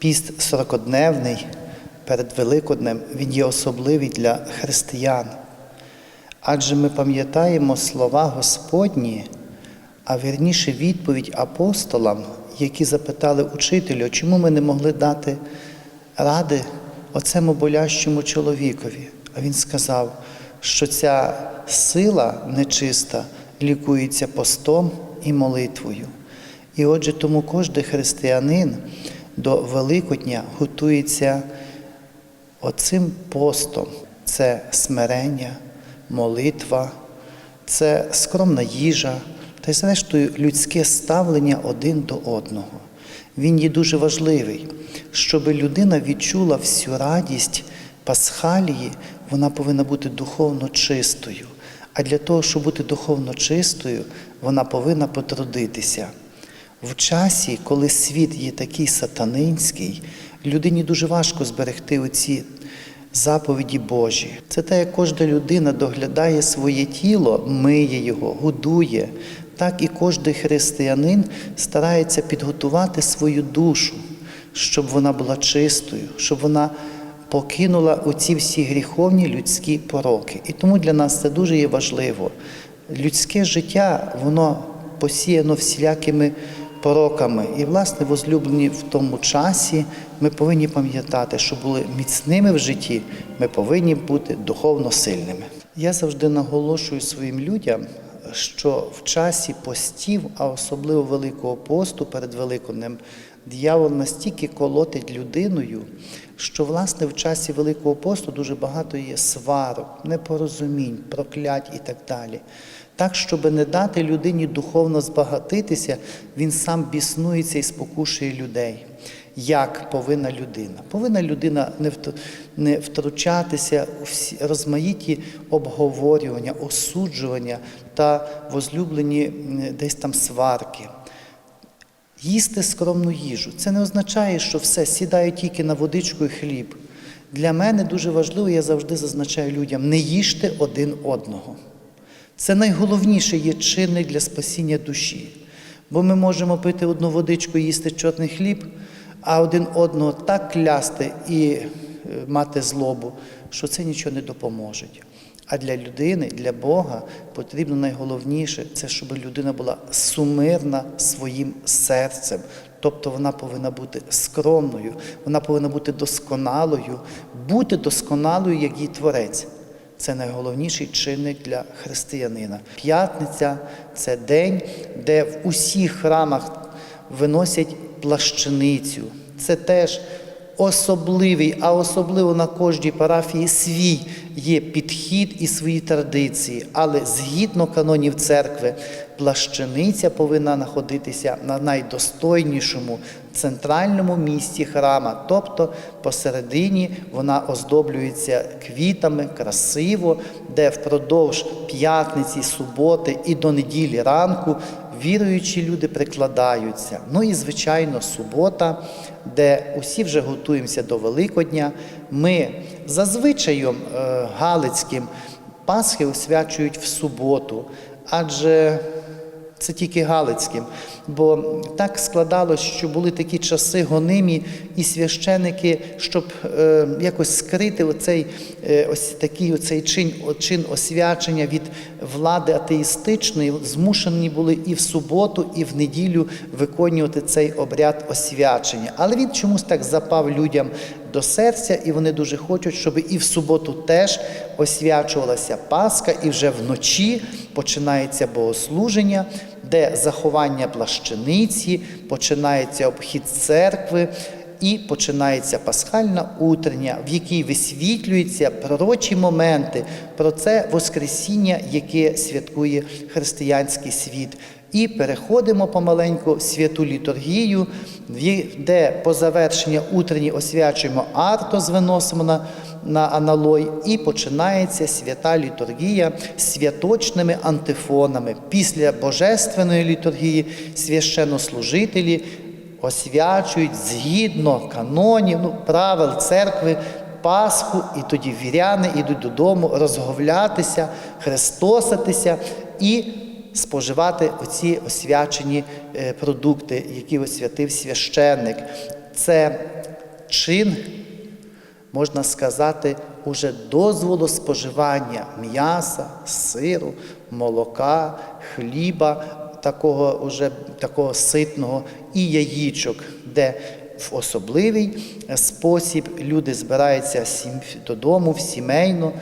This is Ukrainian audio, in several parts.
Піст сорокодневний перед Великоднем він є особливий для християн. Адже ми пам'ятаємо слова Господні, а вірніше відповідь апостолам, які запитали учителю, чому ми не могли дати ради оцему болящому чоловікові. А він сказав, що ця сила нечиста лікується постом і молитвою. І отже, тому кожен християнин до Великодня готується оцим постом. Це смирення, молитва, це скромна їжа та й, зрештою, людське ставлення один до одного. Він є дуже важливий, щоб людина відчула всю радість Пасхалії, вона повинна бути духовно чистою. А для того, щоб бути духовно чистою, вона повинна потрудитися. В часі, коли світ є такий сатанинський, людині дуже важко зберегти оці заповіді Божі. Це те, як кожна людина доглядає своє тіло, миє його, годує. Так і кожен християнин старається підготувати свою душу, щоб вона була чистою, щоб вона покинула оці всі гріховні людські пороки. І тому для нас це дуже є важливо. Людське життя, воно посіяно всілякими пороками. І, власне, возлюблені в тому часі, ми повинні пам'ятати, що були міцними в житті, ми повинні бути духовно сильними. Я завжди наголошую своїм людям, що в часі постів, а особливо Великого посту перед Великоднем, диявол настільки колотить людиною, що власне в часі Великого посту дуже багато є сварок, непорозумінь, проклять і так далі. Так, щоб не дати людині духовно збагатитися, він сам біснується і спокушує людей. Як повинна людина? Повинна людина не втручатися у всі розмаїті обговорювання, осуджування та возлюблені десь там сварки. Їсти скромну їжу. Це не означає, що все сідаю тільки на водичку і хліб. Для мене дуже важливо, я завжди зазначаю людям: не їжте один одного. Це найголовніше є чинник для спасіння душі. Бо ми можемо пити одну водичку і їсти чорний хліб, а один одного так клясти і е, мати злобу, що це нічого не допоможе. А для людини, для Бога потрібно найголовніше це, щоб людина була сумирна своїм серцем. Тобто вона повинна бути скромною, вона повинна бути досконалою, бути досконалою, як її творець. Це найголовніший чинник для християнина. П'ятниця це день, де в усіх храмах виносять плащаницю. Це теж особливий, а особливо на кожній парафії свій є підхід і свої традиції. Але згідно канонів церкви, плащаниця повинна знаходитися на найдостойнішому центральному місці храма, тобто посередині вона оздоблюється квітами красиво, де впродовж п'ятниці, суботи і до неділі ранку віруючі люди прикладаються. Ну і, звичайно, субота, де усі вже готуємося до Великодня. Ми за е, Галицьким Пасхи освячують в суботу, адже це тільки Галицьким. Бо так складалось, що були такі часи гонимі, і священики, щоб е, якось скрити оцей, е, ось такий оцей чин, чин освячення від влади атеїстичної, змушені були і в суботу, і в неділю виконувати цей обряд освячення. Але він чомусь так запав людям до серця, і вони дуже хочуть, щоб і в суботу теж освячувалася Пасха, і вже вночі починається богослуження, де заховання плащаниці, починається обхід церкви. І починається пасхальна утрення, в якій висвітлюються пророчі моменти про це Воскресіння, яке святкує християнський світ. І переходимо помаленьку в святу літургію, де по завершенню утренні освячуємо артос, виносимо на, на аналой, і починається свята літургія святочними антифонами. Після божественної літургії священнослужителі освячують згідно канонів, ну, правил церкви. Пасху, і тоді віряни йдуть додому розговлятися, хрестосатися і споживати оці освячені е, продукти, які освятив священник. це чин, можна сказати, уже дозволу споживання м'яса, сиру, молока, хліба, такого уже такого ситного і яїчок, де в особливий спосіб люди збираються додому в сімейно.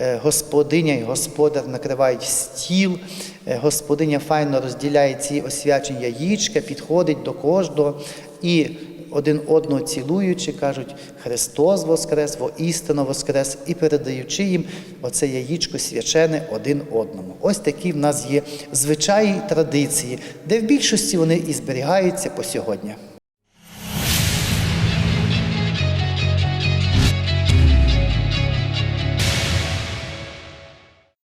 Е, Господиня і господар накривають стіл, е, господиня файно розділяє ці освячені яєчка, підходить до кожного і один одного цілуючи, кажуть Христос Воскрес, воістину Воскрес, і передаючи їм оце яєчко свячене один одному. Ось такі в нас є звичаї традиції, де в більшості вони і зберігаються по сьогодні.